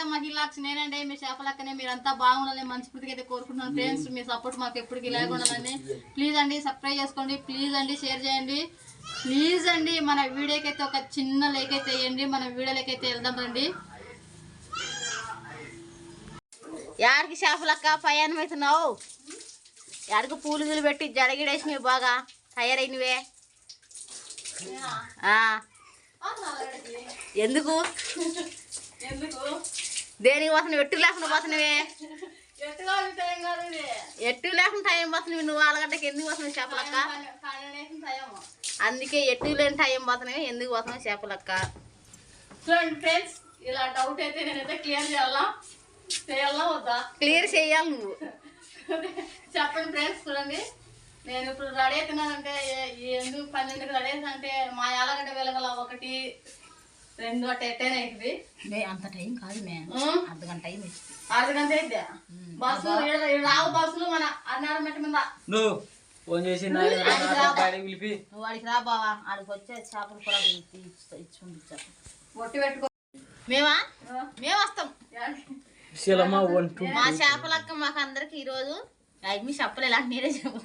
ఆలగడ్డ మహిళాక్షి నేనండి మీ చేపలక్కనే మీరంతా బాగుండాలని మనస్ఫూర్తిగా అయితే కోరుకుంటున్నాను. ఫ్రెండ్స్ మీ సపోర్ట్ మాకు ఎప్పటికీ ఇలాగ ఉండాలని. ప్లీజ్ అండి సబ్స్క్రైబ్ చేసుకోండి. ప్లీజ్ అండి షేర్ చేయండి. ప్లీజ్ అండి మన వీడియోకి అయితే ఒక చిన్న లైక్ అయితే వేయండి. మన వీడియోలోకి అయితే వెళ్దాం రండి. యాడికి చేపలక్క? పయానం అవుతున్నావు యాడికి పూలు పెట్టి జడగిడేసినవి బాగా తయారైనవే. ఎందుకు? దేనికి పోతున్నావు? ఎట్టు లేకుండా పోతున్నావే? ఎట్టు లేకుండా టైం పోతున్నావు? నువ్వు ఆలగడ్డకి ఎందుకు పోతున్నావు చేపలక్క? అందుకే ఎట్టు లేని టైం పోతున్నావు? ఎందుకు పోతున్నావు చేపలక్క? చూడండి ఫ్రెండ్స్ ఇలా డౌట్ అయితే నేనైతే క్లియర్ చేయాలా? చేయాలా వద్దా? క్లియర్ చేయాలి నువ్వు. చెప్పండి ఫ్రెండ్స్ చూడండి. నేను ఇప్పుడు రెడీ అవుతున్నానంటే ఎందుకు పన్నెండుకి రెడీ అవుతానంటే మా యాలగడ్డ వెలగల ఒకటి రెండు ఎట్టైనా అవుతుంది అంత టైం కాదు మే? అర్ధ గంట టైం అర్ధ గంట అయితే బస్సు రావు బస్సులు మన అన్నారం మెట్ట మీద. నువ్వు ఫోన్ చేసి పిలిపి. నువ్వు వాడికి రా బావా. ఆడికి వచ్చే చేపలు ఒట్టి పెట్టుకో. మేమా? మేము వస్తాం. మా చేపలక్క మాకు అందరికి ఈరోజు అవి మీ చెప్పలే ఇలా నేనే చెప్ప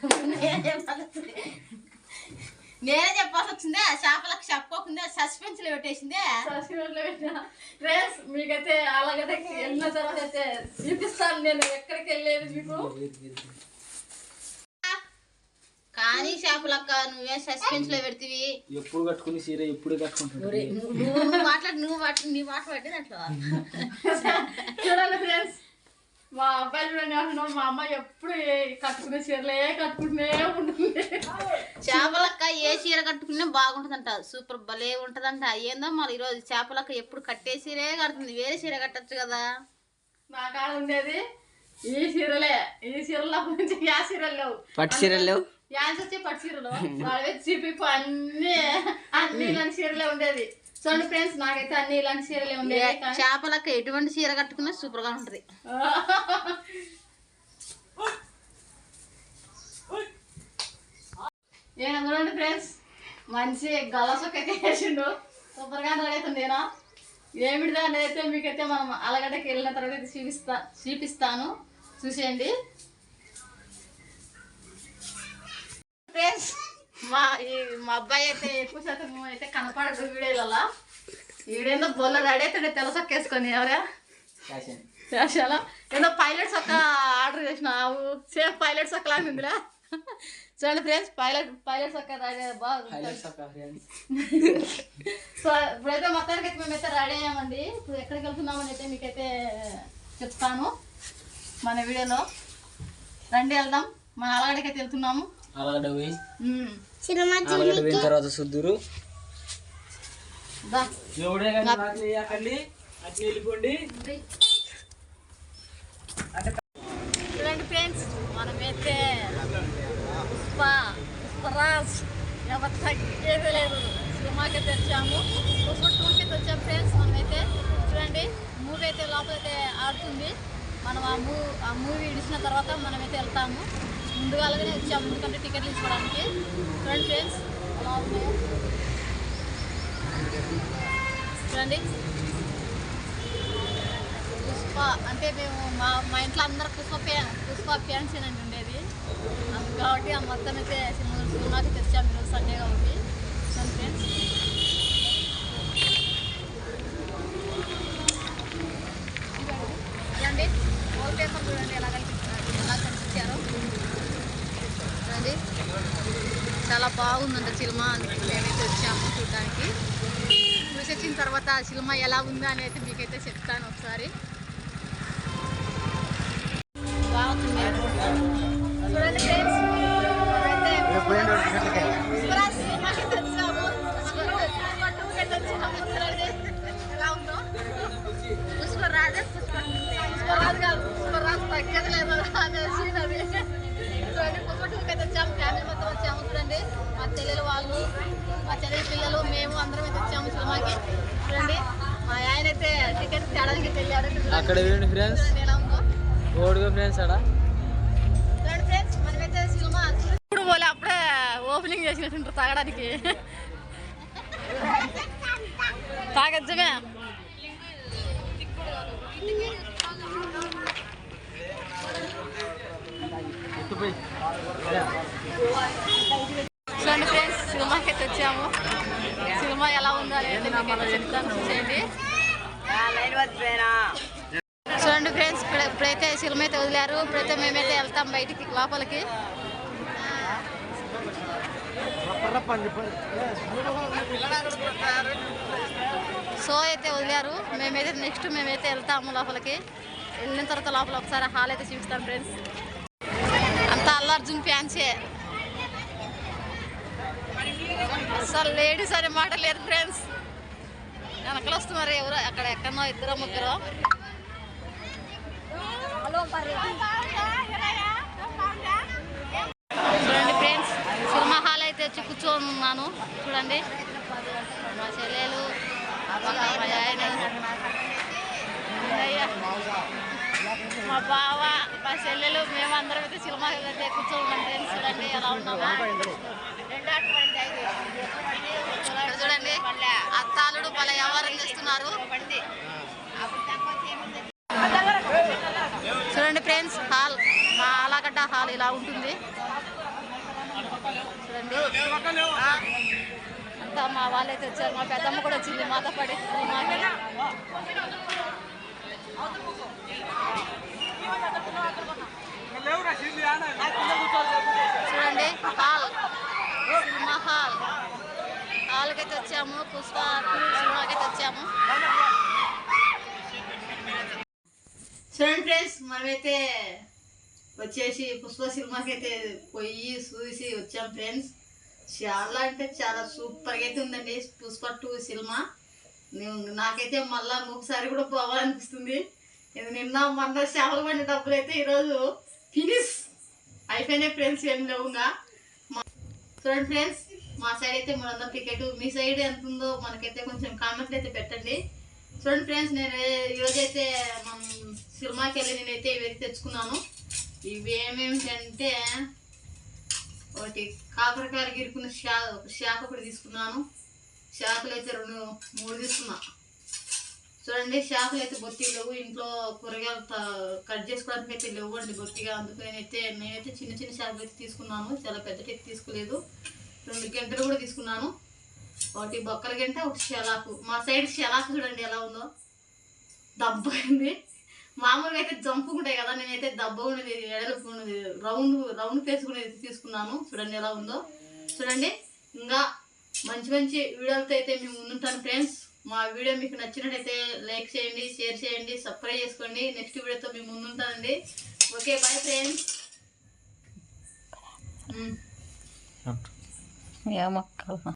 నేనే చెప్పాల్సి వచ్చింది. చేపలకు చెప్పకుండా సస్పెన్స్లో పెట్టేసిందే ఫ్రెండ్స్ మీకైతే అలాగైతే వెళ్ళిన తర్వాత అయితే చూపిస్తాను నేను ఎక్కడికి వెళ్ళేది మీకు. కానీ చేపలక్క నువ్వే సస్పెన్స్లో పెడితివి. ఎప్పుడు కట్టుకుని సీర ఎప్పుడు కట్టుకుంటాడు నువ్వు మాట్లాడి నువ్వు మాట్లాడి నీ మాట చూడండి ఫ్రెండ్స్ మా అబ్బాయి చూడండి అంటున్నాం మా అమ్మ ఎప్పుడు కట్టుకునే చీరలే కట్టుకుంటూనే ఉంటుంది చేపలక్క ఏ చీర కట్టుకున్నా బాగుంటుందంట సూపర్ భలే ఉంటదంట. ఏందో మరి ఈరోజు చేపలక్క ఎప్పుడు కట్టే చీరే కడుతుంది వేరే చీర కట్టచ్చు కదా. నా కాడ ఉండేది ఈ చీరలే ఈ చీరల నుంచి యా చీరలు లేవు. పట్టు చీరలు లేవు? యాన్స్ వచ్చి పట్టు చీరలు వాళ్ళ చీపిపు అన్ని అన్ని చీరలే ఉండేది చూడండి ఫ్రెండ్స్ నాకైతే అన్ని ఇలాంటి చీరలే ఉండేది కానీ చేపలక్క ఎటువంటి చీర కట్టుకున్నా సూపర్గా ఉంటది ఏనా చూడండి ఫ్రెండ్స్. మంచి గలసొక్క వేసిండు. సూపర్గా రెడీ అవుతుందేనా ఏమిటిదా అనేది అయితే మీకైతే మనం అలగడ్డకి వెళ్ళిన తర్వాత అయితే చూపిస్తా చూపిస్తాను. చూసేయండి. ఫ్రెండ్స్ మా ఈ మా అబ్బాయి అయితే ఎక్కువ శాతం అయితే కనపడదు వీడియోలలో. వీడేందో బొల్ల రెడీ అవుతుండే తెలసొక్కేసుకొని ఎవరా? చాలా ఏదో పైలట్స్ ఒక ఆర్డర్ చేసినావు సేఫ్ పైలట్స్ ఒక లాగా ఉందిరా. చూడండి ఫ్రెండ్స్ పైలట్ పైలట్స్ ఒక రెడీ బాగుంది. సో ఇప్పుడైతే మొత్తానికి అయితే మేమైతే రెడీ అయ్యామండి. ఇప్పుడు ఎక్కడికి వెళ్తున్నామని అయితే మీకైతే చెప్తాను మన వీడియోలో. రండి వెళ్దాం. మన అలగడికి అయితే వెళ్తున్నాము. అలాగడ పోయి. అలాగడ పోయిన తర్వాత శుద్ధురు దా ఎవడే కానీ అట్లే అక్కడి అట్లా వెళ్ళిపోండి చూడండి ఫ్రెండ్స్ మనమైతే పుష్ప పుష్పరాజ్ ఎవరు తగ్గేది లేదు సినిమాకి తెచ్చాము పుష్ప టూకి తెచ్చాము ఫ్రెండ్స్ మనమైతే చూడండి మూవీ అయితే లోపలైతే ఆడుతుంది మనం ఆ మూ ఆ మూవీ ఇడిచిన తర్వాత మనమైతే వెళ్తాము ముందు వాళ్ళగానే వచ్చాము ఎందుకంటే టికెట్లు తీసుకోవడానికి. చూడండి ఫ్రెండ్స్ లోపల చూడండి. పుష్ప అంటే మేము మా మా ఇంట్లో అందరు పుష్ప ఫ్యాన్ పుష్ప ఫ్యాన్స్ అని ఉండేది. కాబట్టి ఆ మొత్తం అయితే సినిమా సినిమాకి తెచ్చాము ఈరోజు సండే కాబట్టి. Friend friends. చూడండి ఓల్ పేపర్ చూడండి ఎలా కలిపి ఎలా కనిపించారో చూడండి చాలా బాగుందంట సినిమా. అందుకు మేమైతే వచ్చాము చూడడానికి. చూసి వచ్చిన తర్వాత ఆ సినిమా ఎలా ఉందా అని అయితే మీకైతే చెప్తాను ఒకసారి. బాగుంది. అక్కడ చూడండి ఫ్రెండ్స్ ఓడిగా ఫ్రెండ్స్ అక్కడ ఇప్పుడు పోలే అప్పుడే ఓపెనింగ్ చేసినట్టుంటారు తాగడానికి. తాగచ్చమే. చూడండి ఫ్రెండ్స్ సినిమాకి అయితే వచ్చాము. సినిమా ఎలా ఉందో అనేది చెప్తాను. చూసేయండి. చూడండి ఫ్రెండ్స్ ఇప్పుడైతే సినిమా అయితే వదిలారు. ఇప్పుడైతే మేమైతే వెళ్తాం బయటికి లోపలికి. సో అయితే వదిలారు. మేమైతే నెక్స్ట్ మేమైతే వెళ్తాము లోపలికి. వెళ్ళిన తర్వాత లోపల ఒకసారి హాల్ అయితే చూపిస్తాం ఫ్రెండ్స్. అంత అల్లార్జున్ ఫ్యాన్సే. అసలు లేడీస్ అనే మాట లేదు ఫ్రెండ్స్. వెనకలు వస్తున్నారు ఎవరు? అక్కడ ఎక్కడో ఇద్దరు ముగ్గురు. చూడండి ఫ్రెండ్స్ సినిమా హాల్ అయితే వచ్చి కూర్చొని ఉన్నాను. చూడండి. మా చెల్లెలు మా మా బావ మా చెల్లెలు మేమందరం అయితే సినిమా హాల్ అయితే కూర్చొని ఉన్నాం ఫ్రెండ్స్. చూడండి ఎలా ఉన్నామా? అత్తాలుడు వాళ్ళ వ్యవహారం చేస్తున్నారు. చూడండి ఫ్రెండ్స్ హాల్. మా ఆలాగడ్డ హాల్ ఇలా ఉంటుంది. చూడండి. అంతా మా వాళ్ళైతే వచ్చారు మా పెద్దమ్మ కూడా వచ్చింది మాతో పడి చూడండి హాల్. వాళ్ళకైతే అయితే వచ్చాము పుష్ప సినిమాకి అయితే వచ్చాము. చూడండి ఫ్రెండ్స్ మనమైతే వచ్చేసి పుష్ప సినిమాకి అయితే పోయి చూసి వచ్చాం ఫ్రెండ్స్. చాలా అంటే చాలా సూపర్గా అయితే ఉందండి పుష్ప టూ సినిమా. నాకైతే మళ్ళా ఇంకొకసారి కూడా పోవాలనిపిస్తుంది. ఇది నిన్న మొన్న చేపలు పడిన డబ్బులు అయితే ఈరోజు ఫినిష్ అయిపోయినాయి ఫ్రెండ్స్ ఏం లేవుగా. చూడండి ఫ్రెండ్స్ మా సైడ్ అయితే మూడు వందల టికెట్ మీ సైడ్ ఎంత ఉందో మనకైతే కొంచెం కామెంట్లు అయితే పెట్టండి. చూడండి ఫ్రెండ్స్ నేను ఈరోజు అయితే మనం సినిమాకి వెళ్ళి నేనైతే ఇవి తెచ్చుకున్నాను. ఇవి ఏమేమిటంటే ఒకటి కాకరకాయలు గిరుకున్న షా శాఖ ఒకటి తీసుకున్నాను. శాఖలు అయితే రెండు మూడు తీసుకున్నా. చూడండి శాఖలు అయితే బొత్తి లేవు. ఇంట్లో కూరగాయలు త- కట్ చేసుకోవడానికి అయితే లేవు అండి బొత్తిగా. అందుకని అయితే నేనైతే చిన్న చిన్న శాఖలు అయితే తీసుకున్నాను. చాలా పెద్ద తీసుకోలేదు. రెండు గంటలు కూడా తీసుకున్నాను. ఒకటి బొక్కల గంట ఒకటి షెలాకు మా సైడ్ షెలాకు చూడండి ఎలా ఉందో. దబ్బైంది. మామూలుగా అయితే జంపుకుంటాయి కదా నేనైతే దబ్బ ఉన్నది ఎడలకు రౌండ్ రౌండ్ పేసుకునేది తీసుకున్నాను. చూడండి ఎలా ఉందో. చూడండి ఇంకా మంచి మంచి వీడియోలతో అయితే మేము ముందుంటాను ఫ్రెండ్స్. మా వీడియో మీకు నచ్చినట్టయితే లైక్ చేయండి షేర్ చేయండి సబ్స్క్రైబ్ చేసుకోండి. నెక్స్ట్ వీడియోతో మేము ముందుంటానండి. Okay bye friends. ja Makkala